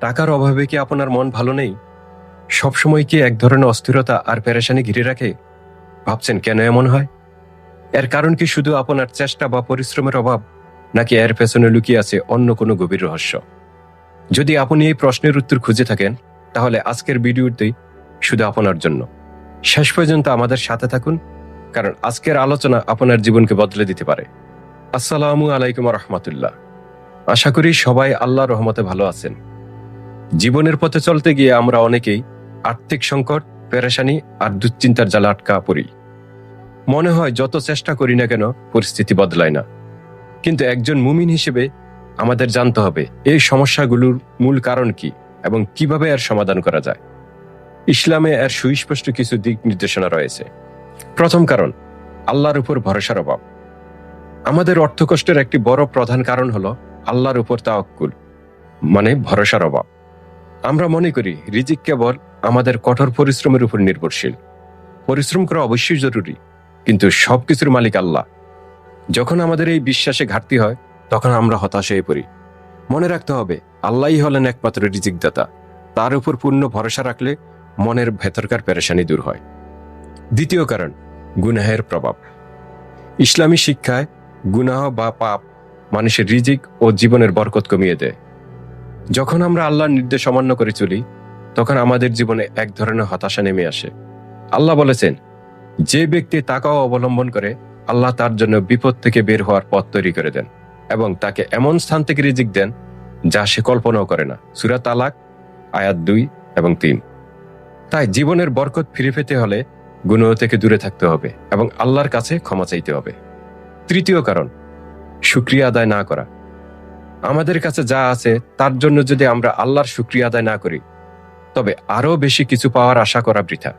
টাকার অভাবে কি আপনার মন ভালো নেই? সবসময় কি এক ধরনের অস্থিরতা আর পেরেশানি ঘিরে রাখে? ভাবছেন কেন এমন হয়? এর কারণ কি শুধু আপনার চেষ্টা বা পরিশ্রমের অভাব, নাকি এর পেছনে লুকিয়ে আছে অন্য কোনো গভীর রহস্য? যদি আপনি এই প্রশ্নের উত্তর খুঁজে থাকেন, তাহলে আজকের ভিডিওটি শুধু আপনার জন্য। শেষ পর্যন্ত আমাদের সাথে থাকুন, কারণ আজকের আলোচনা আপনার জীবনকে বদলে দিতে পারে। আসসালামু আলাইকুম রহমতুল্লাহ। আশা করি সবাই আল্লাহ রহমতে ভালো আছেন। জীবনের পথে চলতে গিয়ে আমরা অনেকেই আর্থিক সংকট, পেরেশানি আর দুশ্চিন্তার জালে আটকা পড়ি। মনে হয় যত চেষ্টা করি না কেন, পরিস্থিতি বদলায় না। কিন্তু একজন মুমিন হিসেবে আমাদের জানতে হবে, এই সমস্যাগুলোর মূল কারণ কি এবং কীভাবে এর সমাধান করা যায়। ইসলামে এর সুস্পষ্ট কিছু দিক নির্দেশনা রয়েছে। প্রথম কারণ, আল্লাহর উপর ভরসার অভাব। আমাদের অর্থকষ্টের একটি বড় প্রধান কারণ হলো আল্লাহর উপর তা তাওয়াক্কুল মানে ভরসার অভাব। আমরা মনে করি রিজিক কেবল আমাদের কঠোর পরিশ্রমের উপর নির্ভরশীল। পরিশ্রম করা অবশ্যই জরুরি, কিন্তু সবকিছুর মালিক আল্লাহ। যখন আমাদের এই বিশ্বাসে ঘাটতি হয়, তখন আমরা হতাশ হয়ে পড়ি। মনে রাখতে হবে, আল্লাহই হলেন একমাত্র রিজিকদাতা। তার উপর পূর্ণ ভরসা রাখলে মনের ভেতরকার পেরেশানি দূর হয়। দ্বিতীয় কারণ, গুনাহের প্রভাব। ইসলামী শিক্ষায় গুনাহ বা পাপ মানুষের রিজিক ও জীবনের বরকত কমিয়ে দেয়। যখন আমরা আল্লাহর নির্দেশ অমান্য করে চলি, তখন আমাদের জীবনে এক ধরনের হতাশা নেমে আসে। আল্লাহ বলেছেন, যে ব্যক্তি তাকাও অবলম্বন করে, আল্লাহ তার জন্য বিপদ থেকে বের হওয়ার পথ তৈরি করে দেন এবং তাকে এমন স্থান থেকে রিজিক দেন যা সে কল্পনাও করে না। সুরা তালাক, আয়াত দুই এবং তিন। তাই জীবনের বরকত ফিরে পেতে হলে গুণ থেকে দূরে থাকতে হবে এবং আল্লাহর কাছে ক্ষমা চাইতে হবে। তৃতীয় কারণ সুক্রিয়া আদায় না করা। আমাদের কাছে যা আছে, তার জন্য যদি আমরা আল্লাহর সুক্রিয়া আদায় না করি, তবে আরও বেশি কিছু পাওয়ার আশা করা বৃথা।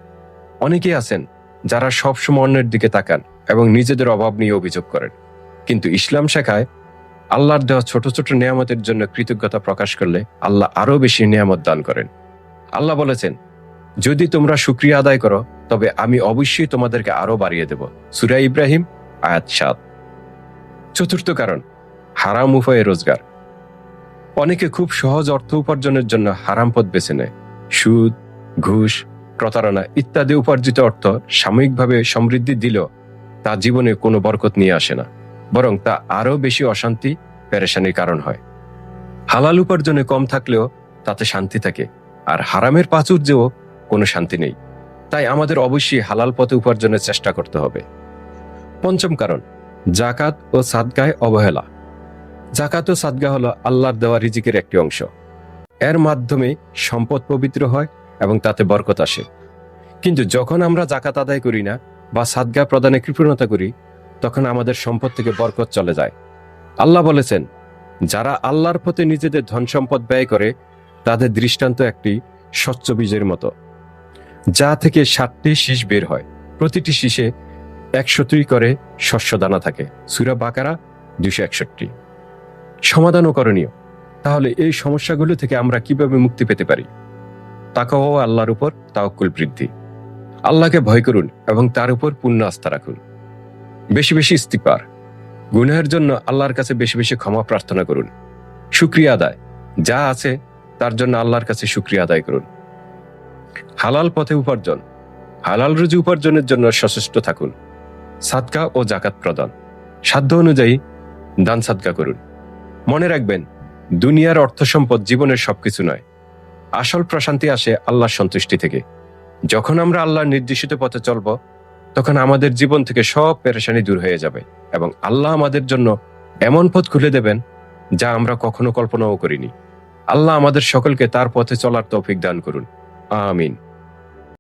অনেকেই আছেন যারা সবসময় অন্যের দিকে তাকান এবং নিজেদের অভাব নিয়ে অভিযোগ করেন। কিন্তু ইসলাম শেখায়, আল্লাহর দেওয়া ছোট ছোট নিয়ামতের জন্য কৃতজ্ঞতা প্রকাশ করলে আল্লাহ আরও বেশি নিয়ামত দান করেন। আল্লাহ বলেছেন, যদি তোমরা সুক্রিয়া আদায় করো, তবে আমি অবশ্যই তোমাদেরকে আরও বাড়িয়ে দেব। সুরা ইব্রাহিম, আয়াত সাত। চতুর্থ কারণ, হারাম উপায়ে রোজগার। অনেকে খুব সহজ অর্থ উপার্জনের জন্য হারাম পথ বেছে নেয়। সুদ, ঘুষ, প্রতারণা ইত্যাদি উপার্জিত অর্থ সাময়িকভাবে সমৃদ্ধি দিলেও তা জীবনে কোনো বরকত নিয়ে আসে না, বরং তা আরও বেশি অশান্তি, পেরেশানির কারণ হয়। হালাল উপার্জনে কম থাকলেও তাতে শান্তি থাকে, আর হারামের প্রাচুর্যেও কোনো শান্তি নেই। তাই আমাদের অবশ্যই হালাল পথে উপার্জনের চেষ্টা করতে হবে। পঞ্চম কারণ, জাকাত ও সাদগায় অবহেলা। জাকাত ও সাদগা হলো আল্লাহর দেওয়া রিজিকের একটি অংশ। এর মাধ্যমে সম্পদ পবিত্র হয় এবং তাতে বরকত আসে। কিন্তু যখন আমরা জাকাত আদায় করি না বা সাদগা প্রদানে কৃপণতা করি, তখন আমাদের সম্পদ থেকে বরকত চলে যায়। আল্লাহ বলেছেন, যারা আল্লাহর পথে নিজেদের ধন সম্পদ ব্যয় করে, তাদের দৃষ্টান্ত একটি স্বচ্ছ বীজের মতো। যা থেকে ষাটটি শীষ বের হয়, প্রতিটি শীষে একশোটি করে শস্য দানা থাকে। সুরা বাকারা দুশো একষট্টি। সমাধানও করণীয়। তাহলে এই সমস্যাগুলো থেকে আমরা কীভাবে মুক্তি পেতে পারি? তাকাও আল্লাহর উপর তাওকুল বৃদ্ধি। আল্লাহকে ভয় করুন এবং তার উপর পূর্ণ আস্থা রাখুন। বেশি বেশি ইস্তিপার গুনাহের জন্য আল্লাহর কাছে বেশি বেশি ক্ষমা প্রার্থনা করুন। শুক্রিয়া আদায়। যা আছে, তার জন্য আল্লাহর কাছে শুক্রিয়া আদায় করুন। হালাল পথে উপার্জন। হালাল রুজি উপার্জনের জন্য সচেষ্ট থাকুন। সাদকা ও জাকাত প্রদান। সাধ্য অনুযায়ী দান সাদকা করুন। মনে রাখবেন, দুনিয়ার অর্থ সম্পদ জীবনের সবকিছু নয়। আসল প্রশান্তি আসে আল্লাহর সন্তুষ্টি থেকে। যখন আমরা আল্লাহর নির্দেশিত পথে চলব, তখন আমাদের জীবন থেকে সব পেরেশানি দূর হয়ে যাবে এবং আল্লাহ আমাদের জন্য এমন পথ খুলে দেবেন যা আমরা কখনো কল্পনাও করিনি। আল্লাহ আমাদের সকলকে তার পথে চলার তৌফিক দান করুন। আমিন।